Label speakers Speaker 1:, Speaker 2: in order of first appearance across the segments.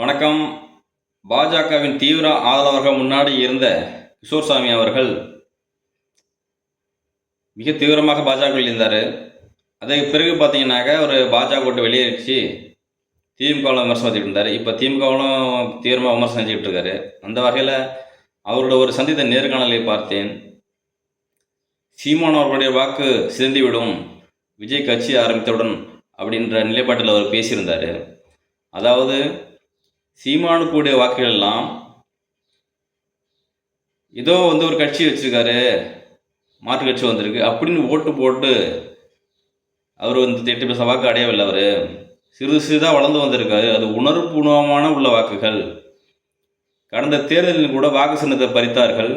Speaker 1: வணக்கம். பாஜகவின் தீவிர ஆதரவாக முன்னாடி இருந்த கிஷோர்சாமி அவர்கள் மிக தீவிரமாக பாஜகவில் இருந்தார். அதுக்கு பிறகு பார்த்தீங்கன்னாக்கா ஒரு பாஜக விட்டு வெளியேறிச்சு திமுகவில் விமர்சனம் வச்சுட்டு இருந்தார். இப்போ திமுகவிலும் தீவிரமாக விமர்சனம் செஞ்சுக்கிட்டு இருக்காரு. அந்த வகையில் அவரோட ஒரு சந்தித்த நேர்காணலை பார்த்தேன். சீமான் அவர்களுடைய வாக்கு சிதைந்துவிடும். விஜய் கட்சி ஆரம்பித்தவுடன் அப்படின்ற நிலைப்பாட்டில் அவர் பேசியிருந்தார். அதாவது சீமானுக்குடைய வாக்குகள் எல்லாம் ஏதோ வந்து ஒரு கட்சி வச்சிருக்காரு மாற்று கட்சி வந்திருக்கு அப்படின்னு ஓட்டு போட்டு அவர் வந்து எட்டு பைசா வாக்கு அடையவில்லை அவர். சிறிது சிறிதாக வளர்ந்து வந்திருக்காரு. அது உணர்வுபூர்வமான உள்ள வாக்குகள். கடந்த தேர்தலில் கூட வாக்கு சின்னத்தை பறித்தார்கள்.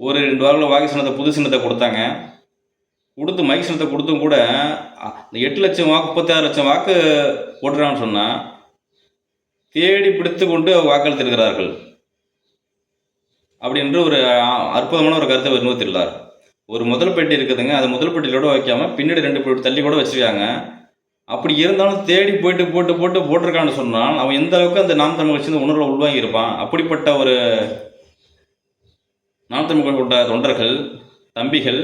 Speaker 1: ஒரு ரெண்டு வாரத்தில் வாக்கு சின்னத்தை புது சின்னத்தை கொடுத்தாங்க. கொடுத்து மைக் சின்னத்தை கொடுத்தும் கூட இந்த எட்டு லட்சம் வாக்கு முப்பத்தாறு லட்சம் வாக்கு போட்டுறான்னு சொன்னால் தேடி பிடித்து கொண்டு வாக்களித்திருக்கிறார்கள் அப்படின்ற ஒரு அற்புதமான ஒரு கருத்தை அவர் ஒரு முதல் பெட்டி இருக்குதுங்க அது முதல் பெட்டியிலோட வைக்காம பின்னாடி ரெண்டு பெட்டி தள்ளி கூட வச்சுருக்காங்க. அப்படி இருந்தாலும் தேடி போயிட்டு போட்டு போட்டு போட்டிருக்கான்னு சொன்னால் அவன் எந்த அளவுக்கு அந்த நாம் தமிழ் கட்சி உணர்வில் உள்வாங்கி இருப்பான்? அப்படிப்பட்ட ஒரு நாம் தமிழ் கொண்ட தொண்டர்கள் தம்பிகள்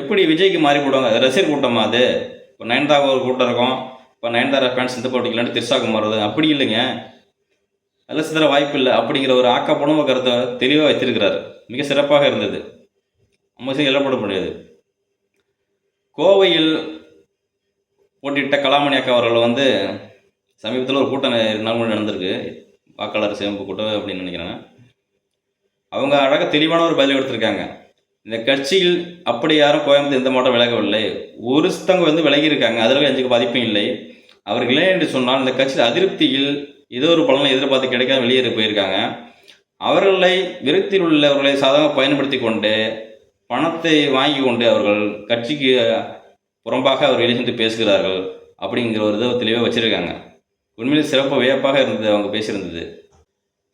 Speaker 1: எப்படி விஜய்க்கு மாறி போடுவாங்க? அது ரசிகர் கூட்டமாக அது? இப்போ நயன்தாரா ஒரு கூட்டம் இருக்கும். இப்போ நயன்தாரா ஃபேன்ஸ் இந்த போட்டிக்கலான்ட்டு திருசாக்கு மாறுறது அப்படி இல்லைங்க. நல்ல சிதற வாய்ப்பு இல்லை. அப்படிங்கிற ஒரு ஆக்கப்பூர்வ கருத்தை தெளிவாக வைத்திருக்கிறார். மிக சிறப்பாக இருந்தது. நம்ம செய்ய எல்லப்பட முடியாது கோவையில் போட்டியிட்ட கலாமணி அக்கா அவர்கள் வந்து சமீபத்தில் ஒரு கூட்டம் ரெண்டு நாள் முன்னாடி நடந்திருக்கு. வாக்காளர் சேமிப்பு கூட்டம் அப்படின்னு நினைக்கிறேன். அவங்க அழகாக தெளிவான ஒரு பதில் எடுத்திருக்காங்க. இந்த கட்சியில் அப்படி யாரும் கோயம்புத்தூர் எந்த மாவட்டம் விலகவில்லை. ஒருத்தவங்க வந்து விலகி இருக்காங்க. அதில் எந்த பாதிப்பும் இல்லை. அவர்களே என்று சொன்னால் இந்த கட்சியில் அதிருப்தியில் ஏதோ ஒரு பலனை எதிர்பார்த்து கிடைக்காம வெளியேறி போயிருக்காங்க. அவர்களை விரக்தியில் உள்ளவர்களை சாதகமாக பயன்படுத்தி கொண்டு பணத்தை வாங்கி கொண்டு அவர்கள் கட்சிக்கு புறம்பாக அவர் வெளியே பேசுகிறார்கள் அப்படிங்கிற ஒரு இதை தெளிவாக வச்சுருக்காங்க. உண்மையில் சிறப்பு வியப்பாக இருந்தது அவங்க பேசியிருந்தது.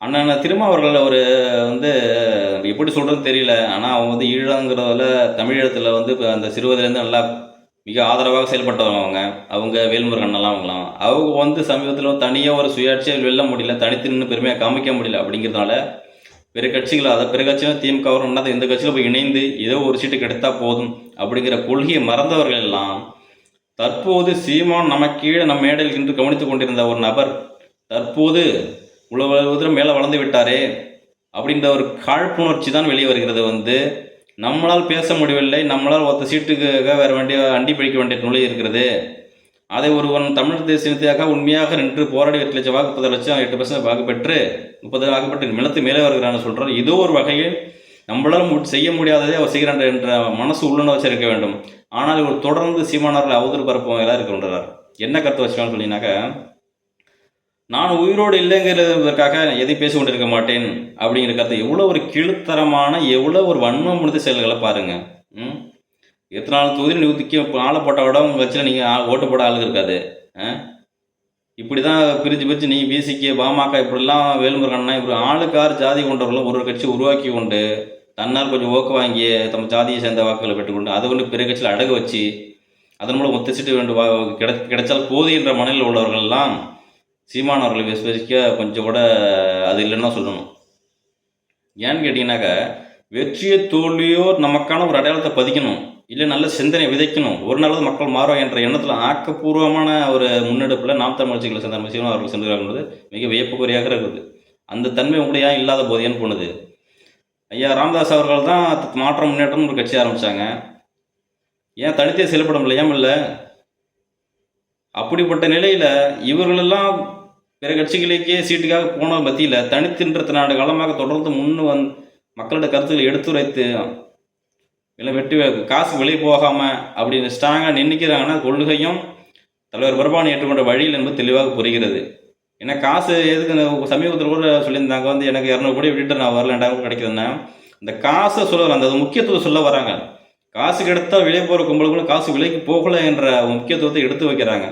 Speaker 1: அண்ணன் திரும்ப அவர்கள் ஒரு வந்து எப்படி சொல்கிறதுன்னு தெரியல. ஆனால் அவங்க வந்து ஈழங்கிறதில் தமிழகத்தில் வந்து இப்போ அந்த சிறுவதிலேருந்து நல்லா மிக ஆதரவாக செயல்பட்டவங்க அவங்க. அவங்க வேல்முருகன் எல்லாம் அவங்களாம் அவங்க வந்து சமீபத்தில் தனியாக ஒரு சுயாட்சியை வெல்ல முடியல தனித்து நின்று பெருமையாக காமிக்க முடியல அப்படிங்கிறதுனால பிற கட்சிகள் அதை பிற கட்சியும் திமுக வரும் எந்த கட்சியில் போய் இணைந்து ஏதோ ஒரு சீட்டு கிடைத்தா போதும் அப்படிங்கிற கொள்கையை மறந்தவர்கள் எல்லாம் தற்போது சீமான் நம்ம கீழே நம்ம மேடையில் நின்று கவனித்துக் கொண்டிருந்த ஒரு நபர் தற்போது உலக மேலே வளர்ந்து விட்டாரே அப்படின்ற ஒரு காழ்ப்புணர்ச்சி தான் வெளியே வருகிறது வந்து நம்மளால் பேச முடியவில்லை நம்மளால் ஒத்த சீட்டுக்காக வேறு வேண்டிய அண்டி பிடிக்க வேண்டிய நிலை இருக்கிறது. அதை ஒருவன் தமிழ் தேசியத்திற்காக உண்மையாக நின்று போராடி எட்டு லட்சம் வாக்கு பத்து லட்சம் எட்டு பர்சன்ட் வாக்கு பெற்று முப்பது வாக்கு பெற்று நிலத்து மேலே வருகிறான்னு சொல்கிறார் இதோ ஒரு வகையில் நம்மளால் மு- செய்ய முடியாததை அவர் செய்கிறான் என்ற மனசு உள்ளுணர்வு வச்சிருக்க வேண்டும். ஆனால் இவர் தொடர்ந்து சீமானார்கள் அவதூறு பரப்பும் எல்லாம் இருக்கின்றார். என்ன கருத்து வச்சுக்கான்னு சொன்னீங்கன்னாக்கா நான் உயிரோடு இல்லைங்கிறதற்காக எதை பேசி கொண்டிருக்க மாட்டேன் அப்படிங்கிற கருத்தை. எவ்வளோ ஒரு கீழ்த்தரமான எவ்வளோ ஒரு வன்மம் முடித்த செயல்களை பாருங்க. ம்? எத்தனை நாள் தொகுதி நிறுத்திக்க ஆளை போட்ட விட உங்கள் கட்சியில் நீங்கள் ஓட்டு போட ஆளுங்க இருக்காது. ஆ? இப்படி தான் பிரித்து பிரித்து நீ பிசிக்கு பாமக இப்படிலாம் வேலுமுருகன்னா இப்படி ஆளுக்கார் ஜாதி கொண்டவர்களும் ஒரு ஒரு கட்சி உருவாக்கி கொண்டு தன்னால் கொஞ்சம் ஓக்க வாங்கி தம் ஜாதியை சேர்ந்த வாக்குகளை பெற்றுக்கொண்டு அதை கொண்டு பிற கட்சியில் அடகு வச்சு அதன் மூலம் ஒத்த சீட்டு வேண்டும் வா கிடை கிடைச்சால் போதுகின்ற என்ற மனநிலையில் உள்ளவர்கள் சீமான் அவர்களை விஸ்வசிக்க கொஞ்சம் கூட அது இல்லைன்னு தான் சொல்லணும். ஏன்னு கேட்டிங்கனாக்கா வெற்றியோ தோல்வியோ நமக்கான ஒரு அடையாளத்தை பதிக்கணும். இல்லை நல்ல சிந்தனை விதைக்கணும். ஒரு நாளாவது மக்கள் மாறும் என்ற எண்ணத்தில் ஆக்கப்பூர்வமான ஒரு முன்னெடுப்பில் நாம் தமிழ் கட்சிகளை சேர்ந்த சீமான் அவர்கள் சென்றார்கள் மிக வியப்புக்குறியாக இருக்குது. அந்த தன்மை உங்களுடைய ஏன் இல்லாத போது ஏன்னு போனது? ஐயா ராமதாஸ் அவர்கள் தான் மாற்றம் முன்னேற்றம்னு ஒரு கட்சி ஆரம்பித்தாங்க ஏன் தனித்தே செயல்பட முடியாமல் இல்லை? அப்படிப்பட்ட நிலையில் இவர்களெல்லாம் பிற கட்சிகளுக்கே சீட்டுக்காக போன மத்தியில் தனித்தின்ற நாடு காலமாக தொடர்ந்து முன்னு வந் மக்களோட கருத்துக்களை எடுத்துரைத்து இல்லை வெட்டி காசு வெளியே போகாமல் அப்படின்னு ஸ்ட்ராங்காக நின்றுக்கிறாங்கன்னா கொள்கையும் தலைவர் பரபானி ஏற்றுக்கொண்ட வழியில் என்பது தெளிவாக புரிகிறது. ஏன்னா காசு எதுக்கு சமீபத்தில் கூட சொல்லியிருந்தாங்க வந்து எனக்கு இரநூறு கோடி விட்டுட்டு நான் வரல ரெண்டாயிரம் கிடைக்குதுன்னா இந்த காசை சொல்ல அந்த முக்கியத்துவம் சொல்ல வராங்க. காசு கிடைத்தால் வெளியே போகிற கும்பலுக்குள்ள காசு விலைக்கு போகலை என்ற முக்கியத்துவத்தை எடுத்து வைக்கிறாங்க.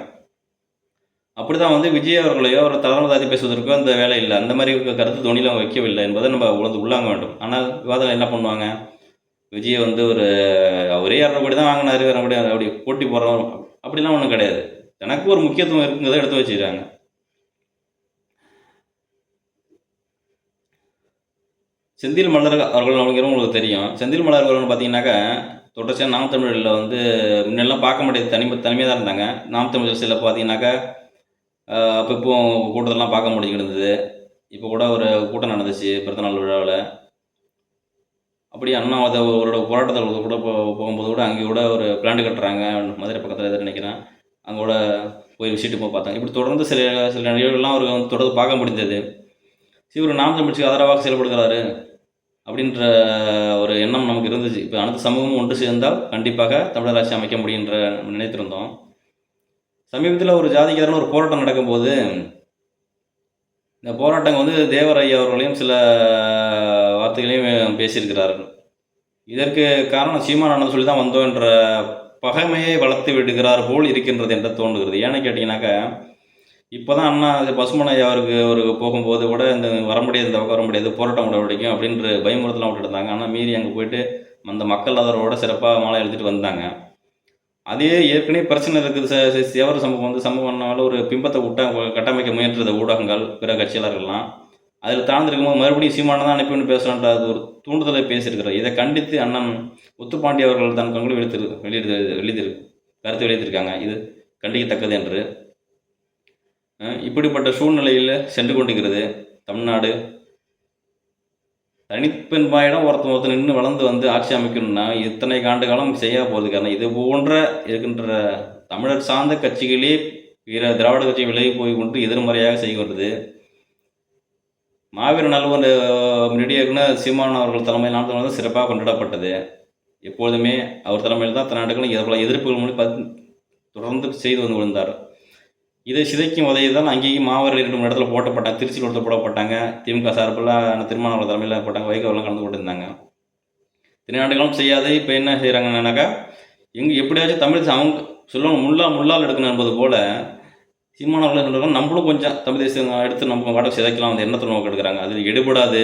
Speaker 1: அப்படி தான் வந்து விஜய் அவர்களையோ ஒரு தலைமை தாத்தி பேசுவதற்கோ அந்த வேலை இல்லை. அந்த மாதிரி கருத்து தோணியில் அவங்க வைக்கவில்லை என்பதை நம்ம உணர்ந்து உள்ளாங்க வேண்டும். ஆனால் விவாதம் என்ன பண்ணுவாங்க? விஜய் வந்து ஒரு அவரே இரநூறுபடி தான் வாங்கினார் இரநூபடி அப்படி போட்டி போடுறோம். அப்படிலாம் ஒன்றும் கிடையாது. எனக்கு ஒரு முக்கியத்துவம் இருக்குங்கிறத எடுத்து வச்சுக்கிறாங்க. செந்தில் மலர் அவர்கள் அப்படிங்கிறவங்க உங்களுக்கு தெரியும். செந்தில் மலர் அவர்கள் பார்த்தீங்கன்னாக்கா தொடர்ச்சியாக நாம் தமிழில் வந்து முன்னெல்லாம் பார்க்க முடியாது தனி தனிமையாக தான் இருந்தாங்க. நாம் தமிழில் சில பார்த்தீங்கன்னாக்கா அப்போ இப்போ கூட்டத்தெல்லாம் பார்க்க முடிஞ்சுக்கிடுந்தது இப்போ கூட ஒரு கூட்டம் நடந்துச்சு பிறந்தநாள் விழாவில். அப்படி அண்ணா அவரோட போராட்டத்தில் கூட போகும்போது கூட அங்கே கூட ஒரு பிளான்ட் கட்டுறாங்க. மதுரை பக்கத்தில் எதாவது நினைக்கிறேன். அங்கே கூட போய் விசிட்டு போய் பார்த்தாங்க. இப்படி தொடர்ந்து சில சில நிகழ்வுகள்லாம் அவருக்கு வந்து தொடர்ந்து பார்க்க முடிந்தது சரி ஒரு நாம் தமிழ்ச்சிக்கு ஆதரவாக செயல்படுகிறாரு அப்படின்ற ஒரு எண்ணம் நமக்கு இருந்துச்சு. இப்போ அனைத்து சமூகமும் ஒன்று சேர்ந்தால் கண்டிப்பாக தமிழர் ஆட்சி அமைக்க முடியுன்ற நினைத்திருந்தோம். சமீபத்தில் ஒரு ஜாதிக்காரன் ஒரு போராட்டம் நடக்கும்போது இந்த போராட்டம் வந்து தேவர் ஐயா அவர்களையும் சில வார்த்தைகளையும் பேசியிருக்கிறார்கள் இதற்கு காரணம் சீமானந்தன் சொல்லி தான் வந்தோம் என்ற பகைமையை வளர்த்து விடுகிறார் போல் இருக்கின்றது என்று தோன்றுகிறது. ஏன்னு கேட்டிங்கனாக்கா இப்போ தான் அண்ணா அது பசுமன் ஐயா அவருக்கு ஒரு போகும்போது கூட இந்த வர முடியாது இந்த பக்கம் வர முடியாது போராட்டம் கூட பிடிக்கும் அப்படின்ற பயமுறுத்தலாம் விட்டுட்டு இருந்தாங்க. ஆனால் மீறி அங்கே போயிட்டு அந்த மக்கள் அதரோட சிறப்பாக மாலை எழுதிட்டு வந்தாங்க. அதே ஏற்கனவே பிரச்சனை இருக்குது சேவர சமூகம் வந்து சமூகம்னால ஒரு பிம்பத்தை விட்டா கட்டமைக்க முயன்றது ஊடகங்கள் பிற கட்சியாளர்கள்லாம் அதில் தாழ்ந்திருக்கும்போது மறுபடியும் சீமான தான் அனுப்பி பேசுகிறன்ற அது ஒரு தூண்டுதலை பேசியிருக்கிறார். இதை கண்டித்து அண்ணன் முத்துப்பாண்டி அவர்கள் தன் கண்களை வெளித்திரு வெளியிடு வெளியிட்டு கருத்து வெளியிட்டிருக்காங்க. இது கண்டிக்கத்தக்கது என்று. இப்படிப்பட்ட சூழ்நிலையில் சென்று கொண்டிருக்கிறது தமிழ்நாடு தனிப்பெண்பாயிடம் ஒருத்தன் ஒருத்தர் நின்று வளர்ந்து வந்து ஆட்சி அமைக்கணும்னா இத்தனை ஆண்டு காலம் செய்ய போகிறது காரணம். இது போன்ற இருக்கின்ற தமிழர் சார்ந்த கட்சிகளே பிற திராவிட கட்சி விலகி போய் கொண்டு எதிர்மறையாக செய்ய வருது. மாவீர நல்வன் முன்னாடியே சீமான் அவர்கள் தலைமையில் நாட்டு தான் சிறப்பாக கொண்டாடப்பட்டது. எப்பொழுதுமே அவர் தலைமையில் தான் தன் நாடுகளும் எதிர்ப்புகள் மூலம் தொடர்ந்து செய்து வந்து விழுந்தார். இதை சிதைக்கும் உதவி தான் அங்கேயும் மாவீரர் இரண்டு மூணு இடத்துல போட்டப்பட்டாங்க. திருச்சியில் ஒருத்தர் போடப்பட்டாங்க. திமுக சார்பில் திருமணம் தலைமையில் போட்டாங்க. வைகோலாம் கலந்து போட்டிருந்தாங்க திருநாடுகளும் செய்யாது இப்போ என்ன செய்கிறாங்கன்னாக்கா எங்கே எப்படியாச்சும் தமிழ் அவங்க சொல்லணும் முள்ளா முள்ளால் எடுக்கணும் என்பது போல சீமானவர்கள் சொல்கிறாங்க நம்மளும் கொஞ்சம் தமிழ் தேசிய எடுத்து நம்ம வட சிதைக்கலாம் அந்த எண்ணத்தில் நோக்கி எடுக்கிறாங்க. அதில் எடுபடாது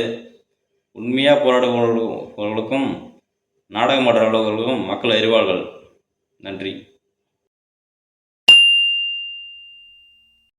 Speaker 1: உண்மையாக போராடுபவர்களுக்கும் நாடகம் ஆடுறவர்களுக்கும் மக்கள் அறிவார்கள். நன்றி.